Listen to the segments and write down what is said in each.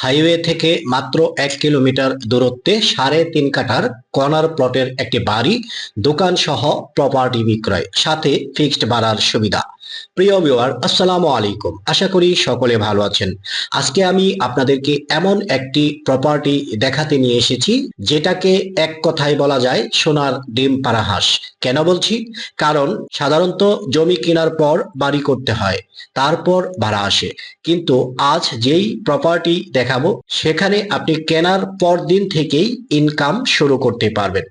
Highway থেকে মাত্র এক কিলোমিটার দূরত্বে সাড়ে তিন কাঠার কর্নার প্লটের একটি বাড়ি দোকান সহ প্রপার্টি বিক্রয়, সাথে ফিক্সড বাড়ার সুবিধা। প্রিয় ভিউয়ার আসসালামু আলাইকুম। আশা করি সকলে ভালো আছেন। আজকে আমি আপনাদেরকে এমন একটি প্রপার্টি দেখাতে নিয়ে এসেছি, যেটাকে এক কথায় বলা যায় সোনার ডিম পাড়া হাঁস কেন বলছি? কারণ সাধারণত জমি কেনার পর বাড়ি করতে হয়, তারপর ভাড়া আসে। কিন্তু আজ যেই প্রপার্টি দেখাবো, সেখানে আপনি কেনার পর দিন থেকেই ইনকাম শুরু করতে পারবেন।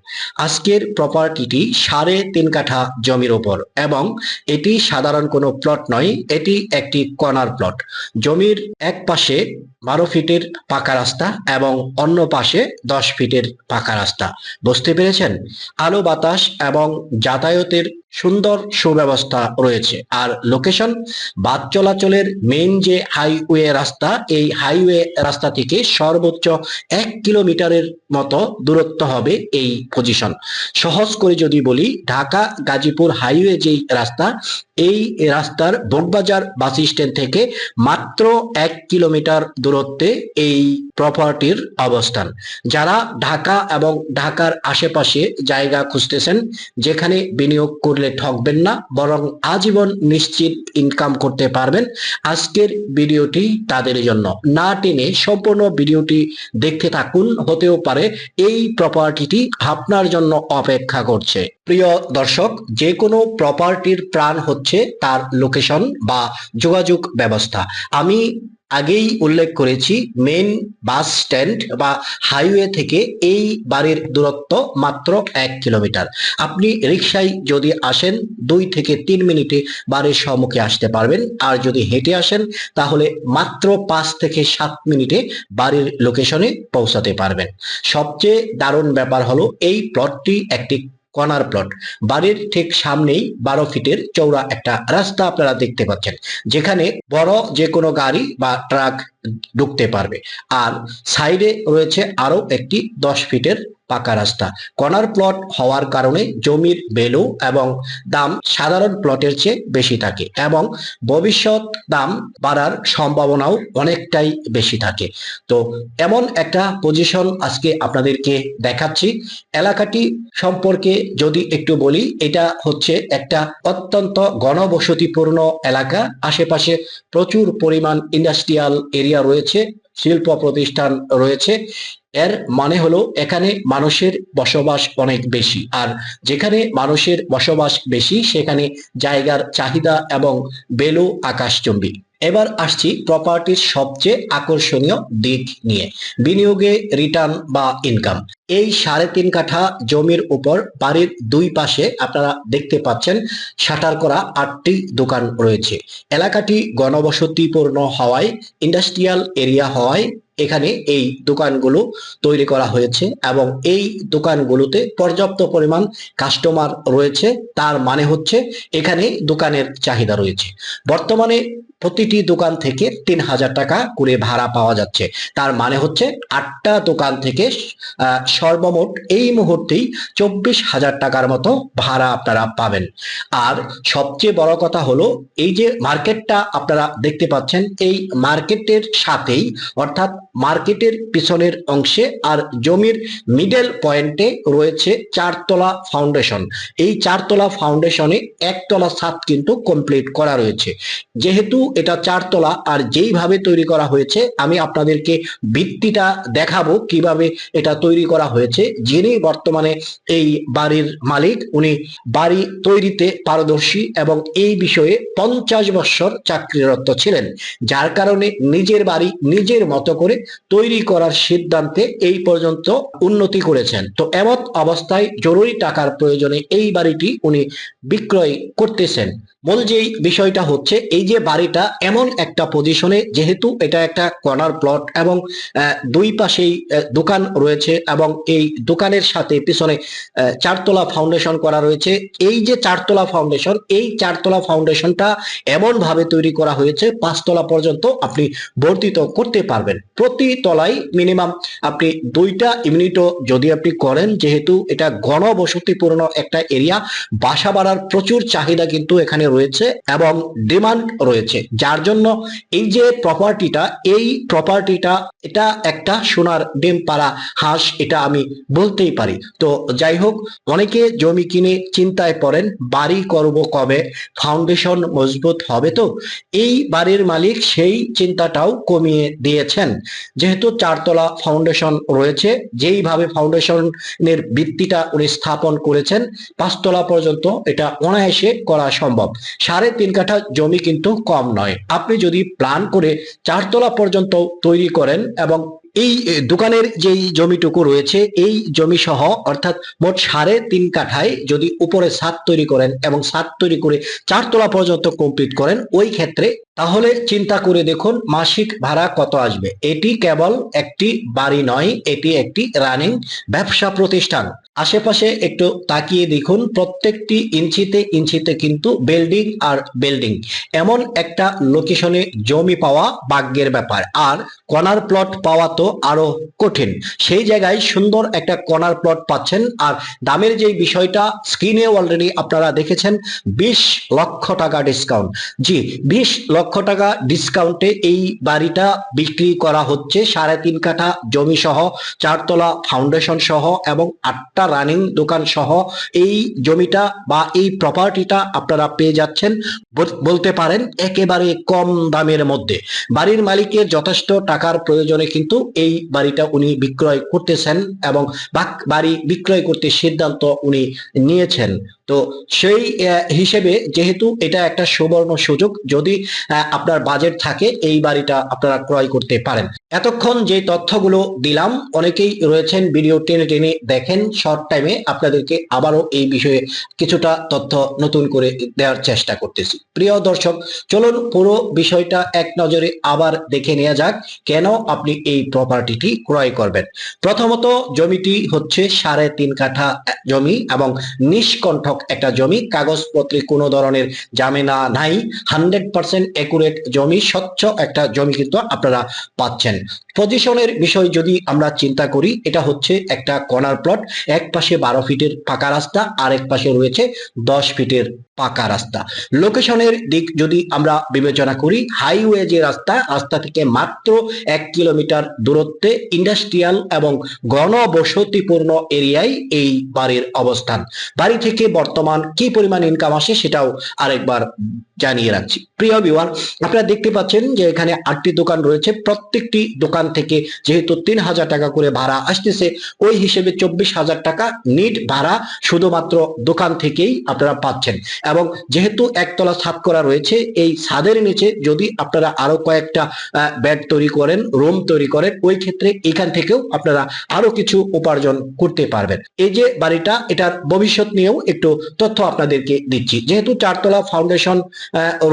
আজকের প্রপার্টিটি সাড়ে তিন কাঠা জমির ওপর এবং এটি সাধারণ কোনো প্লট নয়, এটি একটি কর্নার প্লট জমির এক পাশে বারো ফিটের পাকা রাস্তা এবং অন্য পাশে দশ ফিটের পাকা রাস্তা। বুঝতে পেরেছেন? আলো, বাতাস এবং যাতায়াতের সুন্দর সুব্যবস্থা রয়েছে। আর লোকেশন বাস চলাচলের মেইন যে হাইওয়ে রাস্তা, এই হাইওয়ে রাস্তা থেকে সর্বোচ্চ এক কিলোমিটারের মতো দূরত্ব হবে এই পজিশন সহজ করে যদি বলি ঢাকা গাজীপুর হাইওয়ে যেই রাস্তা, এই রাস্তার বোগবাজার বাস স্ট্যান্ড থেকে মাত্র এক কিলোমিটার দূরত্বে এই প্রপার্টির অবস্থান। যারা ঢাকা এবং ঢাকার আশেপাশে জায়গা খুঁজতেছেন, যেখানে বিনিয়োগ করলে ঠকবেন না, বরং আজীবন নিশ্চিত ইনকাম করতে পারবেন, আজকের ভিডিওটি তাদের জন্য। না টেনে সম্পূর্ণ ভিডিওটি দেখতে থাকুন, হতেও পারে এই প্রপার্টিটি আপনার জন্য অপেক্ষা করছে। প্রিয় দর্শক, যে কোনো প্রপার্টির প্রাণ হচ্ছে তার লোকেশন বা যোগাযোগ ব্যবস্থা। আমি আগেই উল্লেখ করেছি মেন বাস স্ট্যান্ড বা হাইওয়ে থেকে এই বাড়ির দূরত্ব মাত্র এক কিলোমিটার আপনি রিক্সায় যদি আসেন, দুই থেকে তিন মিনিটে বাড়ির সম্মুখে আসতে পারবেন। আর যদি হেঁটে আসেন, তাহলে মাত্র পাঁচ থেকে সাত মিনিটে বাড়ির লোকেশনে পৌঁছাতে পারবেন। সবচেয়ে দারুণ ব্যাপার হলো, এই প্লটটি একটি কর্নার প্লট। বাড়ির ঠিক সামনেই বারো ফিটের চৌড়া একটা রাস্তা আপনারা দেখতে পাচ্ছেন। যেখানে বড় যে কোনো গাড়ি বা ট্রাক ঢুকতে পারবে। আর সাইডে রয়েছে আরও একটি দশ ফিটের পাকা রাস্তা। কর্নার প্লট হওয়ার কারণে জমির ভ্যালু এবং দাম সাধারণ প্লটের চেয়ে বেশি থাকে এবং ভবিষ্যৎ দাম বাড়ার সম্ভাবনাও অনেকটাই বেশি থাকে। তো এমন একটা পজিশন আজকে আপনাদেরকে দেখাচ্ছি। এলাকাটি সম্পর্কে যদি একটু বলি, এটা হচ্ছে একটা অত্যন্ত ঘনবসতিপূর্ণ এলাকা। আশেপাশে প্রচুর পরিমাণ ইন্ডাস্ট্রিয়াল এরিয়া রয়েছে, শিল্প প্রতিষ্ঠান রয়েছে। এর মানে হলো এখানে মানুষের বসবাস অনেক বেশি। আর যেখানে মানুষের বসবাস বেশি, সেখানে জায়গার চাহিদা এবং বেলু আকাশচম্বী। এবার আসছি প্রপার্টির সবচেয়ে আকর্ষণীয় দিক নিয়ে। বিনিয়োগে রিটার্ন বা ইনকাম এই সাড়ে তিন কাঠা জমির উপর বাড়ির দুই পাশে আপনারা দেখতে পাচ্ছেন শাটার করা আটটি দোকান রয়েছে। এলাকাটি গণবসতিপূর্ণ হওয়ায় ইন্ডাস্ট্রিয়াল এরিয়া হওয়ায় এখানে এই দোকানগুলো তৈরি করা হয়েছে এবং এই দোকানগুলোতে পর্যাপ্ত পরিমাণ কাস্টমার রয়েছে। তার মানে হচ্ছে এখানে দোকানের চাহিদা রয়েছে। বর্তমানে প্রতিটি দোকান থেকে তিন হাজার টাকা করে ভাড়া পাওয়া যাচ্ছে। তার মানে হচ্ছে আটটা দোকান থেকে সর্বমোট এই মুহূর্তেই চব্বিশ হাজার টাকার মতো ভাড়া আপনারা পাবেন। আর সবচেয়ে বড় কথা হলো, এই যে মার্কেটটা আপনারা দেখতে পাচ্ছেন, এই মার্কেটের সাথেই অর্থাৎ মার্কেটের পিছনের অংশে আর জমির মিডল পয়েন্টে রয়েছে চারতলা ফাউন্ডেশন এই চারতলা ফাউন্ডেশনে একতলা ছাদ কিন্তু কমপ্লিট করা রয়েছে। যেহেতু এটা চারতলা আর যেইভাবে তৈরি করা হয়েছে, আমি আপনাদেরকে ভিত্তিটা দেখাবো কীভাবে এটা তৈরি করা হয়েছে। যিনি বর্তমানে এই বাড়ির মালিক, উনি বাড়ি তৈরিতে পারদর্শী এবং এই বিষয়ে পঞ্চাশ বছর চাকরিরত ছিলেন। যার কারণে নিজের বাড়ি নিজের মতো করে তৈরি করার সিদ্ধান্তে এই পর্যন্ত উন্নতি করেছেন। তো এমত অবস্থায় জরুরি টাকার প্রয়োজনে এই বাড়িটি উনি বিক্রয় করতেছেন। মূল যেই বিষয়টা হচ্ছে, এই যে বাড়িটা এমন একটা পজিশনে যেহেতু এটা একটা কর্নার প্লট এবং দুই পাশেই দোকান রয়েছে এবং এই দোকানের সাথে পিছনে চারতলা ফাউন্ডেশন করা রয়েছে। এই যে চারতলা ফাউন্ডেশন এই চারতলা ফাউন্ডেশনটা এমন ভাবে তৈরি করা হয়েছে, পাঁচতলা পর্যন্ত আপনি বর্ধিত করতে পারবেন। প্রতি তলায় মিনিমাম আপনি দুইটা ইউনিটও যদি আপনি করেন, যেহেতু এটা ঘনবসতিপূর্ণ একটা এরিয়া বাসা বাড়ার প্রচুর চাহিদা কিন্তু এখানে রয়েছে এবং ডিমান্ড রয়েছে। যার জন্য এই যে প্রপার্টিটা এই প্রপার্টিটা এটা একটা সোনার ডিম পাড়া হাঁস, এটা আমি বলতেই পারি। তো যাই হোক, অনেকে জমি কিনে চিন্তায় পড়েন, বাড়ি করব কবে ফাউন্ডেশন মজবুত হবে তো? এই বাড়ির মালিক সেই চিন্তাটাও কমিয়ে দিয়েছেন। যেহেতু চারতলা ফাউন্ডেশন রয়েছে, যেইভাবে ফাউন্ডেশনের ভিত্তিটা উনি স্থাপন করেছেন, পাঁচতলা পর্যন্ত এটা অনায়াসে করা সম্ভব। সাড়ে তিন কাঠা জমি কিন্তু কম নয়। আপনি যদি প্ল্যান করে চারতলা পর্যন্ত তৈরি করেন এবং এই দোকানের যেই জমিটুকু রয়েছে, এই জমি সহ অর্থাৎ মোট সাড়ে তিন কাঠায় যদি উপরে ছাদ তৈরি করেন এবং ছাদ তৈরি করে চারতলা পর্যন্ত কমপ্লিট করেন, ওই ক্ষেত্রে তাহলে চিন্তা করে দেখুন মাসিক ভাড়া কত আসবে। এটি কেবল একটি বাড়ি নয়, এটি একটি রানিং ব্যবসা প্রতিষ্ঠান। আশেপাশে একটু তাকিয়ে দেখুন, প্রত্যেকটি ইঞ্চিতে ইঞ্চিতে কিন্তু বিল্ডিং আর বিল্ডিং এমন একটা লোকেশনে জমি পাওয়া ভাগ্যের ব্যাপার। আর কর্নার প্লট পাওয়া তো আরও কঠিন। সেই জায়গায় সুন্দর একটা কর্নার প্লট পাচ্ছেন। আর দামের যে বিষয়টা স্ক্রিনে অলরেডি আপনারা দেখেছেন, বিশ লক্ষ টাকা ডিসকাউন্ট জি, বিশ লক্ষ টাকা ডিসকাউন্টে এই বাড়িটা বিক্রি করা হচ্ছে। সাড়ে তিন কাঠা জমি সহ, চারতলা ফাউন্ডেশন সহ এবং আটটা রানিং দোকান সহ এই জমিটা বা এই প্রপার্টিটা আপনারা পেয়ে যাচ্ছেন বল- বলতে পারেন একেবারে কম দামের মধ্যে। বাড়ির মালিকের যথেষ্ট টাকার প্রয়োজনে কিন্তু এই বাড়িটা উনি বিক্রয় করতেছেন এবং বাড়ি বিক্রয় করতে সিদ্ধান্ত উনি নিয়েছেন। তো সেই হিসেবে যেহেতু এটা একটা সুবর্ণ সুযোগ, যদি আপনার বাজেট থাকে, এই বাড়িটা আপনারা ক্রয় করতে পারেন। এতক্ষণ যে তথ্যগুলো দিলাম, অনেকেই রয়েছেন ভিডিও টেনে টেনে দেখেন শর্ট টাইমে আপনাদেরকে আবারও এই বিষয়ে কিছুটা তথ্য নতুন করে দেওয়ার চেষ্টা করতেছি। প্রিয় দর্শক, চলুন পুরো বিষয়টা এক নজরে আবার দেখে নেওয়া যাক, কেন আপনি এই প্রপার্টিটি ক্রয় করবেন? প্রথমত, জমিটি হচ্ছে সাড়ে তিন কাঠা জমি এবং নিষ্কণ্ঠক একটা জমি। কাগজপত্রে কোনো ধরনের জামেনা নাই। হান্ড্রেড পার্সেন্ট একুরেট জমি, স্বচ্ছ একটা জমি কিন্তু আপনারা পাচ্ছেন। পজিশনের বিষয় যদি আমরা চিন্তা করি, এটা হচ্ছে একটা কর্নার প্লট এক পাশে বারো ফিটের পাকা রাস্তা আর এক পাশে রয়েছে দশ ফিটের পাকা রাস্তা। লোকেশনের দিক যদি আমরা বিবেচনা করি হাইওয়ে যে রাস্তা রাস্তা থেকে মাত্র এক কিলোমিটার দূরত্বে ইন্ডাস্ট্রিয়াল এবং গণবসতিপূর্ণ এরিয়ায় এই বাড়ির অবস্থান। বাড়ি থেকে বর্তমান কি পরিমাণ ইনকাম আসে সেটাও আরেকবার জানিয়ে রাখছি। প্রিয় বিওয়ার আপনারা দেখতে পাচ্ছেন যে এখানে আটটি দোকান রয়েছে। প্রত্যেকটি দোকান থেকে যেহেতু তিন হাজার টাকা করে ভাড়া আসতেছে, ওই হিসেবে চব্বিশ হাজার টাকা নিট ভাড়া শুধুমাত্র দোকান থেকেই আপনারা পাচ্ছেন। এবং যেহেতু একতলা ছাদ করা রয়েছে, এই ছাদের নিচে যদি আপনারা আরও কয়েকটা বেড তৈরি করেন রুম তৈরি করেন, ওই ক্ষেত্রে এখান থেকেও আপনারা আরও কিছু উপার্জন করতে পারবেন। এই যে বাড়িটা, এটার ভবিষ্যৎ নিয়েও একটু তথ্য আপনাদেরকে দিচ্ছি। যেহেতু চারতলা ফাউন্ডেশন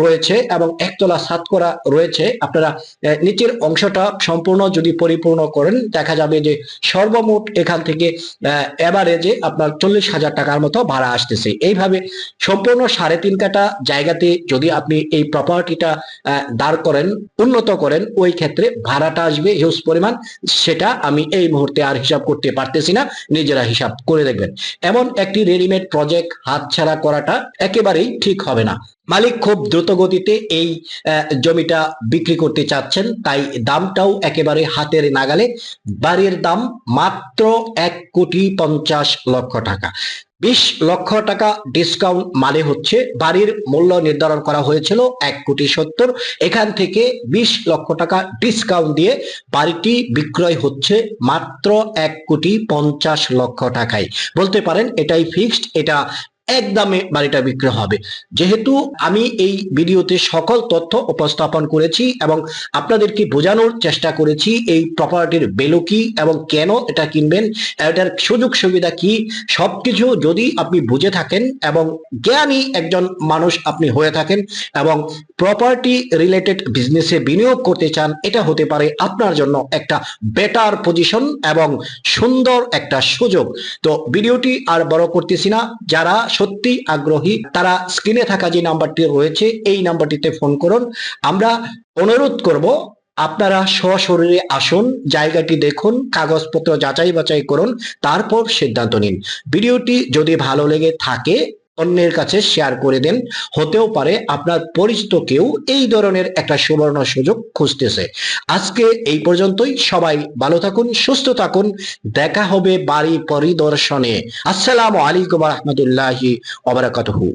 রয়েছে এবং একতলা ছাদ করা রয়েছে, আপনারা নিচের অংশটা সম্পূর্ণ যদি পরিপূর্ণ করেন, দেখা যাবে যে সর্বমোট এখান থেকে এভারেজে আপনার চল্লিশ হাজার টাকার মতো ভাড়া আসতেছে। এইভাবে সম্পূর্ণ সাড়ে তিন কাটা জায়গাতে যদি আপনি এই প্রপার্টিটা দাঁড় করেন, উন্নত করেন, ওই ক্ষেত্রে ভাড়াটা আসবে হিউজ পরিমাণ। সেটা আমি এই মুহূর্তে আর হিসাব করতে পারতেছি না, নিজেরা হিসাব করে দেখবেন। এমন একটি রেডিমেড প্রজেক্ট হাতছাড়া করাটা একেবারেই ঠিক হবে না। মালিক খুব দ্রুত গতিতে এই জমিটা বিক্রি করতে চাচ্ছেন, তাই দামটাও একেবারে হাতের নাগালে। বাড়ির দাম মাত্র এক কোটি পঞ্চাশ লক্ষ টাকা। বিশ লক্ষ টাকা ডিসকাউন্ট মানে হচ্ছে বাড়ির মূল্য নির্ধারণ করা হয়েছিল এক কোটি সত্তর। এখান থেকে বিশ লক্ষ টাকা ডিসকাউন্ট দিয়ে বাড়িটি বিক্রয় হচ্ছে মাত্র এক কোটি পঞ্চাশ লক্ষ টাকায়। বলতে পারেন এটাই ফিক্সড এটা একদমে বাড়িটা বিক্রি হবে। যেহেতু আমি এই ভিডিওতে সকল তথ্য উপস্থাপন করেছি এবং আপনাদেরকে বোঝানোর চেষ্টা করেছি এই প্রপার্টির ভ্যালু কি এবং কেন এটা কিনবেন, এটার সুযোগ সুবিধা কি, সবকিছু যদি আপনি বুঝে থাকেন এবং জ্ঞানী একজন মানুষ আপনি হয়ে থাকেন এবং প্রপার্টি রিলেটেড বিজনেসে বিনিয়োগ করতে চান, এটা হতে পারে আপনার জন্য একটা বেটার পজিশন এবং সুন্দর একটা সুযোগ। তো ভিডিওটি আর বড় করতেছি না। যারা সত্যি আগ্রহী, তারা স্ক্রিনে থাকা যে নাম্বারটি রয়েছে, এই নাম্বারটিতে ফোন করুন। আমরা অনুরোধ করব, আপনারা সশরীরে আসুন, জায়গাটি দেখুন, কাগজপত্র যাচাই বাছাই করুন, তারপর সিদ্ধান্ত নিন। ভিডিওটি যদি ভালো লেগে থাকে অন্যের কাছে শেয়ার করে দেন। হতেও পারে আপনার পরিচিত কেউ এই ধরনের একটা সুবর্ণ সুযোগ খুঁজতেছে। আজকে এই পর্যন্তই। সবাই ভালো থাকুন, সুস্থ থাকুন। দেখা হবে বাড়ি পরিদর্শনে। আসসালাম আলাইকুম রহমতুল্লাহি ওবরাকাতুহু